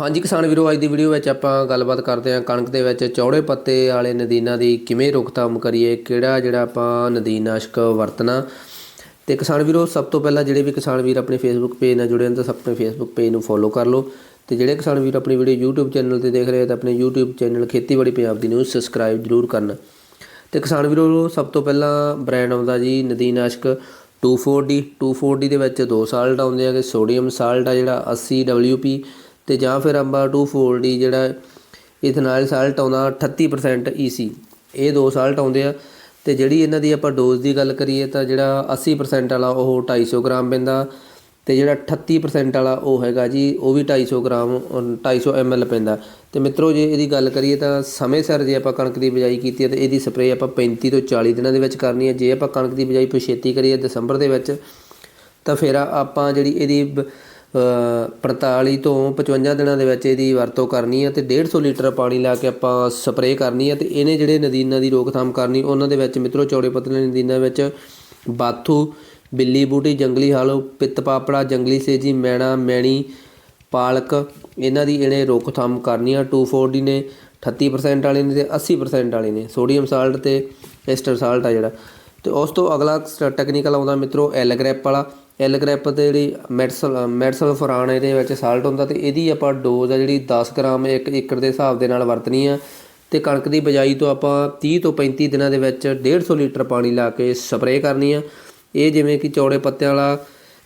ਹਾਂਜੀ, ਕਿਸਾਨ ਵੀਰੋ, ਅੱਜ ਦੀ ਵੀਡੀਓ ਵਿੱਚ ਆਪਾਂ ਗੱਲਬਾਤ ਕਰਦੇ ਹਾਂ ਕਣਕ ਦੇ ਵਿੱਚ ਚੌੜੇ ਪੱਤੇ ਵਾਲੇ ਨਦੀਨਾਂ ਦੀ ਕਿਵੇਂ ਰੋਕਥਾਮ ਕਰੀਏ, ਕਿਹੜਾ ਜਿਹੜਾ ਆਪਾਂ ਨਦੀਨਾਸ਼ਕ ਵਰਤਣਾ। ਤੇ ਕਿਸਾਨ ਵੀਰੋ, ਸਭ ਤੋਂ ਪਹਿਲਾਂ ਜਿਹੜੇ ਵੀ ਕਿਸਾਨ ਵੀਰ ਆਪਣੇ ਫੇਸਬੁੱਕ ਪੇਜ ਨਾਲ ਜੁੜੇ ਹਨ ਤਾਂ ਆਪਣੇ ਫੇਸਬੁੱਕ ਪੇਜ ਨੂੰ ਫੋਲੋ ਕਰ ਲਓ। ਤੇ ਜਿਹੜੇ ਕਿਸਾਨ ਵੀਰ ਆਪਣੀ ਵੀਡੀਓ YouTube ਚੈਨਲ ਤੇ ਦੇਖ ਰਹੇ ਆ, ਤਾਂ ਆਪਣੇ YouTube ਚੈਨਲ ਖੇਤੀਬਾੜੀ ਪੰਜਾਬ ਦੀ ਨਿਊਜ਼ ਸਬਸਕ੍ਰਾਈਬ ਜਰੂਰ ਕਰਨ। ਤੇ ਕਿਸਾਨ ਵੀਰੋ, ਸਭ ਤੋਂ ਪਹਿਲਾਂ ਬ੍ਰਾਂਡ ਆਉਂਦਾ ਜੀ ਨਦੀਨਾਸ਼ਕ 240 240 ਦੇ ਵਿੱਚ ਦੋ ਸਾਲਟ ਆਉਂਦੇ ਆ ਕਿ ਸੋਡੀਅਮ ਸਾਲਟ ਆ ਜਿਹੜਾ 80 WP ਤੇ ਜਾਂ ਫਿਰ ਅੰਬਾ 240 ਜਿਹੜਾ ਇਥਨਾਲ ਸਾਲਟ ਆਉਂਦਾ 38% EC ਇਹ ਦੋ ਸਾਲਟ ਆਉਂਦੇ ਆ ਤੇ ਜਿਹੜੀ ਇਹਨਾਂ ਦੀ ਆਪਾਂ ਡੋਜ਼ ਦੀ ਗੱਲ ਕਰੀਏ ਤਾਂ ਜਿਹੜਾ 80% ਵਾਲਾ ਉਹ 250 ਗ੍ਰਾਮ ਪੈਂਦਾ ਤੇ ਜਿਹੜਾ 38% ਵਾਲਾ ਉਹ ਹੈਗਾ ਜੀ, ਉਹ ਵੀ 250 ਗ੍ਰਾਮ, ਅਹ 250 ml ਪੈਂਦਾ। ਤੇ ਮਿੱਤਰੋ ਜੇ ਇਹਦੀ ਗੱਲ ਕਰੀਏ ਤਾਂ ਸਮੇਂ ਸਿਰ ਜੇ ਆਪਾਂ ਕਣਕ ਦੀ ਬਿਜਾਈ ਕੀਤੀ ਹੈ ਤਾਂ ਇਹਦੀ ਸਪਰੇਅ ਆਪਾਂ 35 ਤੋਂ 40 ਦਿਨਾਂ ਦੇ ਵਿੱਚ ਕਰਨੀ ਹੈ। ਜੇ ਆਪਾਂ ਕਣਕ ਦੀ ਬਿਜਾਈ ਪਛੇਤੀ ਕਰੀਏ ਦਸੰਬਰ ਦੇ ਵਿੱਚ, ਤਾਂ ਫਿਰ ਆਪਾਂ ਜਿਹੜੀ ਇਹਦੀ ਬ- 45 ਤੋਂ 55 ਦਿਨਾਂ ਦੇ ਵਿੱਚ ਇਹਦੀ ਵਰਤੋਂ ਕਰਨੀ ਹੈ ਤੇ 150 ਲੀਟਰ ਪਾਣੀ ਲਾ ਕੇ ਆਪਾਂ ਸਪਰੇਅ ਕਰਨੀ ਹੈ ਤੇ ਇਹਨੇ ਜਿਹੜੇ ਨਦੀਨਾਂ ਦੀ ਰੋਕਥਾਮ ਕਰਨੀ, ਉਹਨਾਂ ਦੇ ਵਿੱਚ ਮਿੱਤਰੋ ਚੌੜੇ ਪਤਲੇ ਨਦੀਨਾਂ ਵਿੱਚ ਬਾਥੂ, ਬਿੱਲੀ ਬੂਟੀ, ਜੰਗਲੀ ਹਾਲੋ, ਪਿੱਤ ਪਾਪੜਾ, ਜੰਗਲੀ ਸੇਜੀ, ਮੈਣਾ, ਮੈਣੀ, ਪਾਲਕ, ਇਹਨਾਂ ਦੀ ਇਹਨੇ ਰੋਕਥਾਮ ਕਰਨੀ ਆ 240 ਨੇ 38% ਵਾਲੇ ਨੇ ਤੇ 80% ਵਾਲੇ ਨੇ। ਸੋਡੀਅਮ ਸਾਲਟ ਤੇ ਐਸਟਰ ਸਾਲਟ ਆ ਜਿਹੜਾ। ਤੇ ਉਸ ਤੋਂ ਅਗਲਾ ਟੈਕਨੀਕਲ ਆਉਂਦਾ ਮਿੱਤਰੋ ਐਲਗ੍ਰੈਪ ਵਾਲਾ। ਐਲ ਗ੍ਰੈਪ ਤੇ ਜਿਹੜੀ ਮੈਡਸਲ ਮੈਡਸਲ ਫਰਾਨ ਇਹਦੇ ਵਿੱਚ ਸਾਲਟ ਹੁੰਦਾ ਤੇ ਇਹਦੀ ਆਪਾਂ ਡੋਜ਼ ਆ ਜਿਹੜੀ 10 ਗ੍ਰਾਮ ਇੱਕ ਏਕੜ ਦੇ ਹਿਸਾਬ ਦੇ ਨਾਲ ਵਰਤਣੀ ਆ। ਤੇ ਕਣਕ ਦੀ ਬਜਾਈ ਤੋਂ ਆਪਾਂ 30 ਤੋਂ 35 ਦਿਨਾਂ ਦੇ ਵਿੱਚ 150 ਲੀਟਰ ਪਾਣੀ ਲਾ ਕੇ ਸਪਰੇਅ ਕਰਨੀ ਆ। ਇਹ ਜਿਵੇਂ ਕਿ ਚੌੜੇ ਪੱਤਿਆਂ ਵਾਲਾ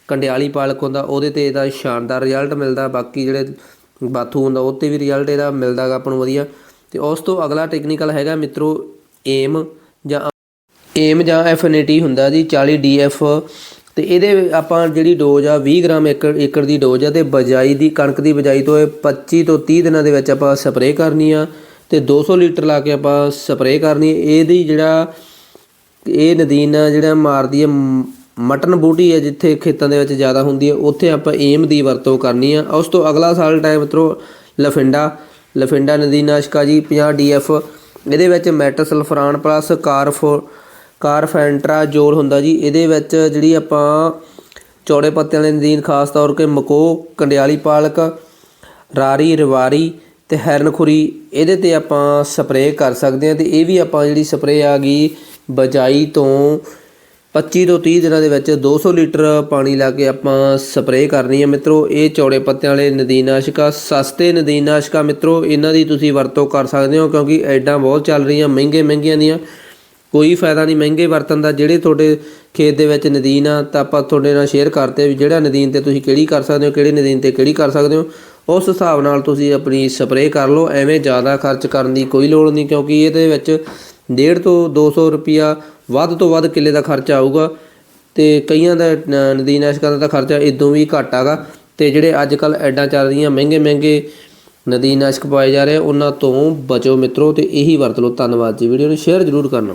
ਕੰਡਿਆਲੀ ਪਾਲਕ ਹੁੰਦਾ, ਉਹਦੇ ਤੇ ਇਹਦਾ ਸ਼ਾਨਦਾਰ ਰਿਜ਼ਲਟ ਮਿਲਦਾ। ਬਾਕੀ ਜਿਹੜੇ ਬਾਥੂ ਹੁੰਦਾ, ਉਹ ਤੇ ਵੀ ਰਿਜ਼ਲਟ ਇਹਦਾ ਮਿਲਦਾ ਗਾ ਆਪਾਂ ਨੂੰ ਵਧੀਆ। ਤੇ ਉਸ ਤੋਂ ਅਗਲਾ ਟੈਕਨੀਕਲ ਹੈਗਾ ਮਿੱਤਰੋ ਏਮ ਜਾਂ ਏਮ ਜਾਂ ਐਫਨਿਟੀ ਹੁੰਦਾ ਜੀ 40 ਡੀਐਫ ਤੇ ਇਹਦੇ ਆਪਾਂ ਜਿਹੜੀ ਡੋਜ਼ ਆ 20 ਗ੍ਰਾਮ ਏਕੜ ਏਕੜ ਦੀ ਡੋਜ਼ ਆ, ਤੇ ਬਜਾਈ ਦੀ, ਕਣਕ ਦੀ ਬਜਾਈ ਤੋਂ ਇਹ 25 ਤੋਂ 30 ਦਿਨਾਂ ਦੇ ਵਿੱਚ ਆਪਾਂ ਸਪਰੇਅ ਕਰਨੀ ਆ, ਤੇ 200 ਲੀਟਰ ਲਾ ਕੇ ਆਪਾਂ ਸਪਰੇਅ ਕਰਨੀ ਇਹਦੀ ਜਿਹੜਾ, ਇਹ ਨਦੀਨ ਆ, ਜਿਹੜਾ ਮਾਰਦੀ ਹੈ ਮਟਨ ਬੂਟੀ ਹੈ ਜਿੱਥੇ ਖੇਤਾਂ ਦੇ ਵਿੱਚ ਜ਼ਿਆਦਾ ਹੁੰਦੀ ਹੈ ਉੱਥੇ ਆਪਾਂ ਏਮ ਦੀ ਵਰਤੋਂ ਕਰਨੀ ਆ। ਉਸ ਤੋਂ ਅਗਲਾ ਸਾਲ ਟਾਈਮ ਤਰੋ ਲਫਿੰਡਾ। ਲਫਿੰਡਾ ਨਦੀਨਾਸ਼ਕਾ ਜੀ 50 ਡੀਐਫ ਇਹਦੇ ਵਿੱਚ ਮੈਟਸਲਫਰਾਨ ਪਲੱਸ ਕਾਰਫੋ ਕਾਰਫੈਂਟਰਾ ਜੋਲ ਹੁੰਦਾ ਜੀ। ਇਹਦੇ ਵਿੱਚ ਜਿਹੜੀ ਆਪਾਂ ਚੌੜੇ ਪੱਤਿਆਂ ਵਾਲੇ ਨਦੀਨ ਖਾਸ ਤੌਰ ਤੇ ਮਕੋ, ਕੰਡਿਆਲੀ ਪਾਲਕ, ਰਾਰੀ, ਰਵਾਰੀ ਤੇ ਹੈਰਨਖੁਰੀ, ਇਹਦੇ ਤੇ ਆਪਾਂ ਸਪਰੇਅ ਕਰ ਸਕਦੇ ਹਾਂ ਤੇ ਇਹ ਵੀ ਆਪਾਂ ਜਿਹੜੀ ਸਪਰੇਅ ਆ ਗਈ ਬਜਾਈ ਤੋਂ 25 ਤੋਂ 30 ਦਿਨਾਂ ਦੇ ਵਿੱਚ 200 ਲੀਟਰ ਪਾਣੀ ਲਾ ਕੇ ਆਪਾਂ ਸਪਰੇਅ ਕਰਨੀ ਹੈ। ਮਿੱਤਰੋ, ਇਹ ਚੌੜੇ ਪੱਤਿਆਂ ਵਾਲੇ ਨਦੀਨਾਸ਼ਕਾ ਸਸਤੇ ਨਦੀਨਾਸ਼ਕਾ ਮਿੱਤਰੋ, ਇਹਨਾਂ ਦੀ ਤੁਸੀਂ ਵਰਤੋਂ ਕਰ ਸਕਦੇ ਹੋ ਕਿਉਂਕਿ ਐਡਾਂ ਬਹੁਤ ਚੱਲ ਰਹੀਆਂ ਮਹਿੰਗੇ ਮਹਿੰਗੀਆਂ ਦੀਆਂ। ਕੋਈ ਫਾਇਦਾ ਨਹੀਂ। ਮਹਿੰਗੇ ਵਰਤਨ ਦਾ ਜਿਹੜੇ ਤੁਹਾਡੇ ਖੇਤ ਦੇ ਵਿੱਚ ਨਦੀਨ ਆ, ਤਾਂ ਆਪਾਂ ਤੁਹਾਡੇ ਨਾਲ ਸ਼ੇਅਰ ਕਰਤੇ ਵੀ ਜਿਹੜਾ ਨਦੀਨ ਤੇ ਤੁਸੀਂ ਕਿਹੜੀ ਕਰ ਸਕਦੇ ਹੋ, ਕਿਹੜੇ ਨਦੀਨ ਤੇ ਕਿਹੜੀ ਕਰ ਸਕਦੇ ਹੋ। ਉਸ ਹਿਸਾਬ ਨਾਲ ਤੁਸੀਂ ਆਪਣੀ ਸਪਰੇਅ ਕਰ ਲਓ। ਐਵੇਂ ਜ਼ਿਆਦਾ ਖਰਚ ਕਰਨ ਦੀ ਕੋਈ ਲੋੜ ਨਹੀਂ, ਕਿਉਂਕਿ ਇਹਦੇ ਵਿੱਚ 1.5 ਤੋਂ 200 ਰੁਪਿਆ ਵੱਧ ਤੋਂ ਵੱਧ ਕਿੱਲੇ ਦਾ ਖਰਚਾ ਆਊਗਾ। ਤੇ ਕਈਆਂ ਦਾ ਨ- ਨਦੀਨਾਸ਼ਕਾਂ ਦਾ ਤਾਂ ਖਰਚਾ ਇਦੋਂ ਵੀ ਘੱਟ ਆਗਾ। ਤੇ ਜਿਹੜੇ ਅੱਜ ਕੱਲ ਐਡਾਂ ਚੱਲ ਰਹੀਆਂ, ਮਹਿੰਗੇ ਮਹਿੰਗੇ ਨਦੀਨਾਸ਼ਕ ਪਾਏ ਜਾ ਰਹੇ ਉਹਨਾਂ ਤੋਂ ਬਚੋ ਮਿੱਤਰੋ। ਤੇ ਇਹੀ ਵਰਤ ਲਓ। ਧੰਨਵਾਦ ਜੀ। ਵੀਡੀਓ ਨੂੰ ਸ਼ੇਅਰ ਜ਼ਰੂਰ ਕਰਨਾ।